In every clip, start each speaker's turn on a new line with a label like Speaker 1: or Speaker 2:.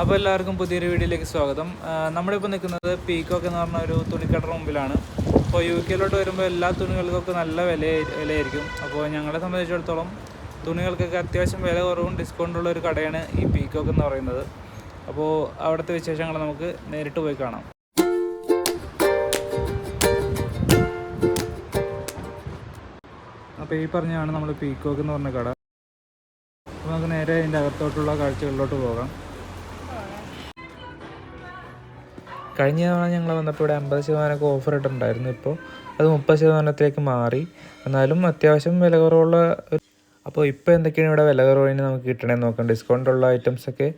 Speaker 1: അപ്പോൾ എല്ലാവർക്കും പുതിയൊരു വീഡിയോയിലേക്ക് സ്വാഗതം. നമ്മളിപ്പോൾ നിൽക്കുന്നത് പീക്കോക്ക് എന്ന് പറഞ്ഞ ഒരു തുണിക്കടയുടെ മുമ്പിലാണ്. അപ്പോൾ യു കെയിലോട്ട് വരുമ്പോൾ എല്ലാ തുണികൾക്കൊക്കെ നല്ല വില വിലയായിരിക്കും. അപ്പോൾ ഞങ്ങളെ സംബന്ധിച്ചിടത്തോളം തുണികൾക്കൊക്കെ അത്യാവശ്യം വില കുറവും ഡിസ്കൗണ്ടുള്ള ഒരു കടയാണ് ഈ പീക്കോക്ക് എന്ന് പറയുന്നത്. അപ്പോൾ അവിടുത്തെ വിശേഷങ്ങൾ നമുക്ക് നേരിട്ട് പോയി കാണാം. അപ്പോൾ ഈ പറഞ്ഞാണ് നമ്മൾ പീക്കോക്ക് എന്ന് പറഞ്ഞ കട. അപ്പോൾ നമുക്ക് നേരെ അതിന്റെ അകത്തോട്ടുള്ള കാഴ്ചകളിലോട്ട് പോകാം. കഴിഞ്ഞ തവണ ഞങ്ങൾ വന്നപ്പോൾ ഇവിടെ അമ്പത് ശതമാനമൊക്കെ ഓഫർ ഇട്ടിട്ടുണ്ടായിരുന്നു. ഇപ്പോൾ അത് മുപ്പത് ശതമാനത്തിലേക്ക് മാറി. എന്നാലും അത്യാവശ്യം വില കുറവുള്ള അപ്പോൾ ഇപ്പോൾ എന്തൊക്കെയാണ് ഇവിടെ വില കുറവിന് നമുക്ക് കിട്ടണമെന്ന് നോക്കാം. ഡിസ്കൗണ്ട് ഉള്ള ഐറ്റംസൊക്കെ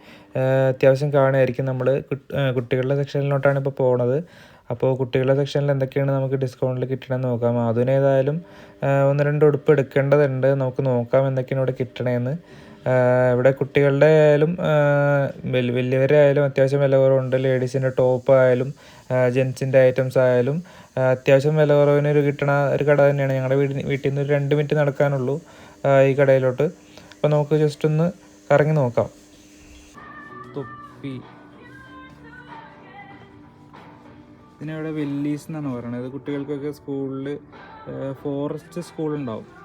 Speaker 1: അത്യാവശ്യം കാണുമായിരിക്കും നമ്മൾ കുട്ടികളുടെ സെക്ഷനിലോട്ടാണ് ഇപ്പോൾ പോണത്. അപ്പോൾ കുട്ടികളുടെ സെക്ഷനിൽ എന്തൊക്കെയാണ് നമുക്ക് ഡിസ്കൗണ്ടിൽ കിട്ടണമെന്ന് നോക്കാം. അതിനേതായാലും ഒന്ന് രണ്ട് ഉടുപ്പ് എടുക്കേണ്ടതുണ്ട്. നമുക്ക് നോക്കാം എന്തൊക്കെയാണ് ഇവിടെ കിട്ടണമെന്ന് ഇവിടെ കുട്ടികളുടെ ആയാലും വലിയ വലിയവരെ ആയാലും അത്യാവശ്യം വില കുറവുണ്ട് ലേഡീസിന്റെ ടോപ്പ് ആയാലും ജെൻസിന്റെ ഐറ്റംസ് ആയാലും അത്യാവശ്യം വില കുറവിന് ഒരു കിട്ടണ ഒരു കട തന്നെയാണ് ഞങ്ങളുടെ വീട്ടിൽ വീട്ടിൽ നിന്ന് ഒരു രണ്ട് മിനിറ്റ് നടക്കാനുള്ളൂ ഈ കടയിലോട്ട്. അപ്പോൾ നമുക്ക് ജസ്റ്റ് ഒന്ന് കറങ്ങി നോക്കാം. തൊപ്പി. ഇതിനവിടെ വെല്ലീസ് എന്നാണ് പറയുന്നത്. കുട്ടികൾക്കൊക്കെ സ്കൂളിൽ ഫോറസ്റ്റ്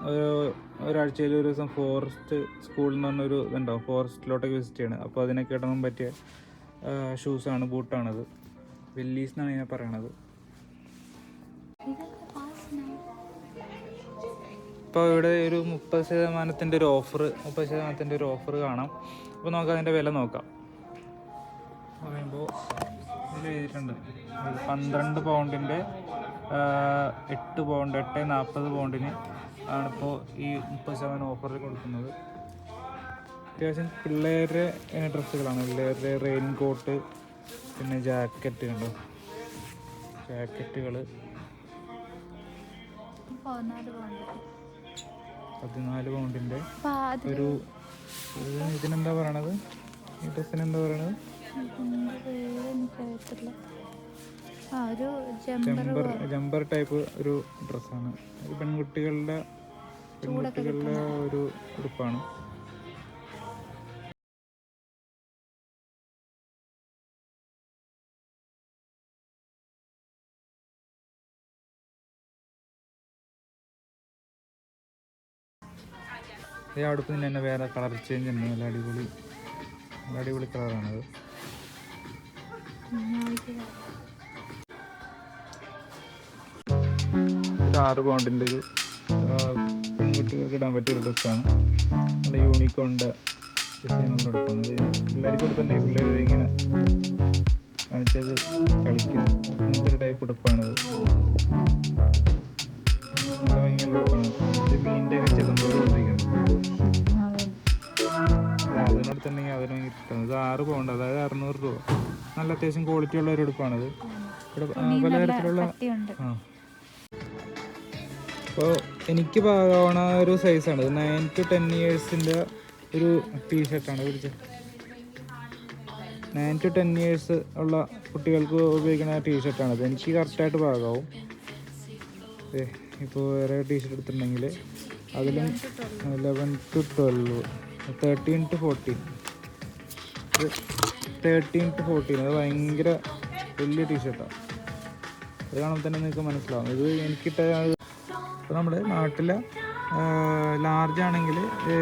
Speaker 1: ഒരു- ഒരാഴ്ചയിൽ ഒരു ദിവസം ഫോറസ്റ്റ് സ്കൂൾ എന്ന് പറഞ്ഞൊരു ഇതുണ്ടാവും. ഫോറസ്റ്റിലോട്ടൊക്കെ വിസിറ്റ് ചെയ്യണം അപ്പോൾ അതിനൊക്കെ ഇടാൻ പറ്റിയ ഷൂസാണ് ബൂട്ടാണത് വെല്ലീസ് എന്നാണ് ഇതിനെ പറയണത്. ഇപ്പോൾ ഇവിടെ ഒരു മുപ്പത് ശതമാനത്തിന്റെ ഒരു ഓഫർ മുപ്പത് ശതമാനത്തിന്റെ ഒരു ഓഫർ കാണാം. അപ്പോൾ നമുക്ക് അതിന്റെ വില നോക്കാം. പറയുമ്പോൾ എഴുതിയിട്ടുണ്ട്. പന്ത്രണ്ട് പൗണ്ടിന്റെ എട്ട് പൗണ്ട് എട്ട് നാൽപ്പത് പൗണ്ടിന് ആണിപ്പോൾ ഈ മുപ്പത് ശതമാനം ഓഫറിൽ കൊടുക്കുന്നത്. അത്യാവശ്യം പിള്ളേരുടെ ഡ്രസ്സുകളാണ്. പിള്ളേരുടെ റെയിൻ കോട്ട് പിന്നെ ജാക്കറ്റ് കണ്ടോ ജാക്കറ്റുകൾ
Speaker 2: പതിനാല് പോണ്ട്.
Speaker 1: പതിനാല്
Speaker 2: പൗണ്ടിന്റെ
Speaker 1: ഒരു ഇത് ഇതിനെന്താ പറയണത്? ഈ ഡ്രസ്സിന് എന്താ പറയണത്?
Speaker 2: ജമ്പർ
Speaker 1: ജമ്പർ ടൈപ്പ് ഒരു ഡ്രസ്സാണ്. പെൺകുട്ടികളുടെ പെൺകുട്ടികളുടെ ഒരു ഉടുപ്പാണ്. ഈ അടുപ്പ് തന്നെ വേറെ കളർ ചേഞ്ച് ഉണ്ട്. നല്ല അടിപൊളി നല്ല അടിപൊളി കളറാണത്. ഒരു ആറ് പൗണ്ടിന്റെ ഒരു പെൺകുട്ടികൾക്ക് ഇടാൻ പറ്റിയ ഒരു ഡ്രസ്സാണ് നല്ല യൂണിക്കോണിന്റെ ഡിസൈൻ നമ്മൾ എടുക്കുന്നത് പിള്ളേർക്ക് തന്നെ പിള്ളേർ ഇങ്ങനെ കാണിച്ചത് കളിക്കും. അങ്ങനത്തെ ടൈപ്പ് ഉടുപ്പാണിത്. നല്ല ഉടുപ്പാണ്. ഇത് മീനിന്റെ അതിനോട് തന്നെ അതിന് കിട്ടുന്നത് ഇത് ആറ് പൗണ്ട് അതായത് അറുന്നൂറ് രൂപ. നല്ല അത്യാവശ്യം ക്വാളിറ്റി ഉള്ള ഒരു ഉടുപ്പാണിത്. ഇവിടെ പലതരത്തിലുള്ള ആ. അപ്പോൾ എനിക്ക് പാകാവണ ഒരു സൈസാണ് ഇത് നയൻ ടു ടെൻ ഇയേഴ്സിന്റെ ഒരു ടീഷർട്ടാണ് പിടിച്ചത് നയൻ ടു ടെൻ ഇയേഴ്സ് ഉള്ള കുട്ടികൾക്ക് ഉപയോഗിക്കുന്ന ടീഷർട്ടാണ് അത് എനിക്ക് കറക്റ്റായിട്ട് പാകാവും. ഇപ്പോൾ വേറെ ടീഷർട്ട് എടുത്തിട്ടുണ്ടെങ്കിൽ അതിലും eleven to twelve thirteen to fourteen thirteen to fourteen അത് ഭയങ്കര വലിയ ടീഷർട്ടാണ് അത് കാണുമ്പോൾ തന്നെ നിങ്ങൾക്ക് മനസ്സിലാവും. ഇത് എനിക്കിട്ട ഇപ്പോൾ നമ്മൾ നാട്ടിൽ ലാർജ് ആണെങ്കിൽ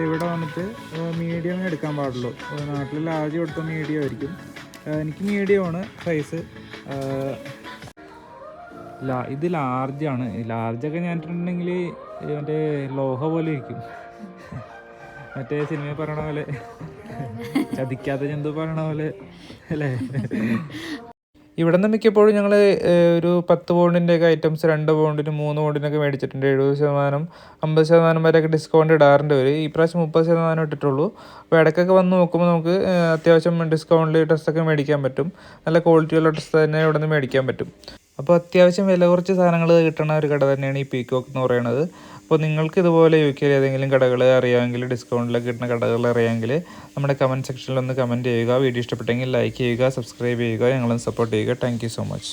Speaker 1: ഇവിടെ വന്നിട്ട് മീഡിയം എടുക്കാൻ പാടുള്ളൂ. നാട്ടിൽ ലാർജ് കൊടുത്ത മീഡിയം ആയിരിക്കും. എനിക്ക് മീഡിയമാണ് സൈസ് ലാ ഇത് ലാർജാണ് ലാർജൊക്കെ ഞാൻ ഇട്ടിട്ടുണ്ടെങ്കിൽ മറ്റേ ലോഹ പോലെ ഇരിക്കും. മറ്റേ സിനിമ പറയണ പോലെ ചതിക്കാത്ത ജന്തു പറയണ പോലെ അല്ലേ? ഇവിടെ നിന്ന് മിക്കപ്പോഴും ഞങ്ങൾ ഒരു പത്ത് പൗണ്ടിന്റെ ഒക്കെ ഐറ്റംസ് രണ്ട് പൗണ്ടിന് മൂന്ന് പൗണ്ടിനൊക്കെ മേടിച്ചിട്ടുണ്ട്. എഴുപത് ശതമാനം അമ്പത് ശതമാനം വരെയൊക്കെ ഡിസ്കൗണ്ട് ഇടാറുണ്ട് അവർ ഈ പ്രാവശ്യം മുപ്പത് ശതമാനം ഇട്ടിട്ടുള്ളൂ. അപ്പോൾ ഇടയ്ക്കൊക്കെ വന്ന് നോക്കുമ്പോൾ നമുക്ക് അത്യാവശ്യം ഡിസ്കൗണ്ടിൽ ഡ്രസ്സൊക്കെ മേടിക്കാൻ പറ്റും. നല്ല ക്വാളിറ്റിയുള്ള ഡ്രസ്സ് തന്നെ ഇവിടെ നിന്ന് മേടിക്കാൻ പറ്റും. അപ്പോൾ അത്യാവശ്യം വില കുറച്ച് സാധനങ്ങൾ കിട്ടണ ഒരു കട തന്നെയാണ് ഈ പീക്കോക്ക് എന്ന് പറയുന്നത്. അപ്പോൾ നിങ്ങൾക്ക് ഇതുപോലെ യു കെയിൽ ഏതെങ്കിലും കടകൾ അറിയാമെങ്കിൽ ഡിസ്കൗണ്ടിലൊക്കെ കിട്ടുന്ന കടകൾ അറിയാമെങ്കിൽ നമ്മുടെ കമന്റ് സെക്ഷനിൽ ഒന്ന് കമന്റ് ചെയ്യുക. വീഡിയോ ഇഷ്ടപ്പെട്ടെങ്കിൽ ലൈക്ക് ചെയ്യുക സബ്സ്ക്രൈബ് ചെയ്യുക. ഞങ്ങളൊന്ന് സപ്പോർട്ട് ചെയ്യുക. Thank so much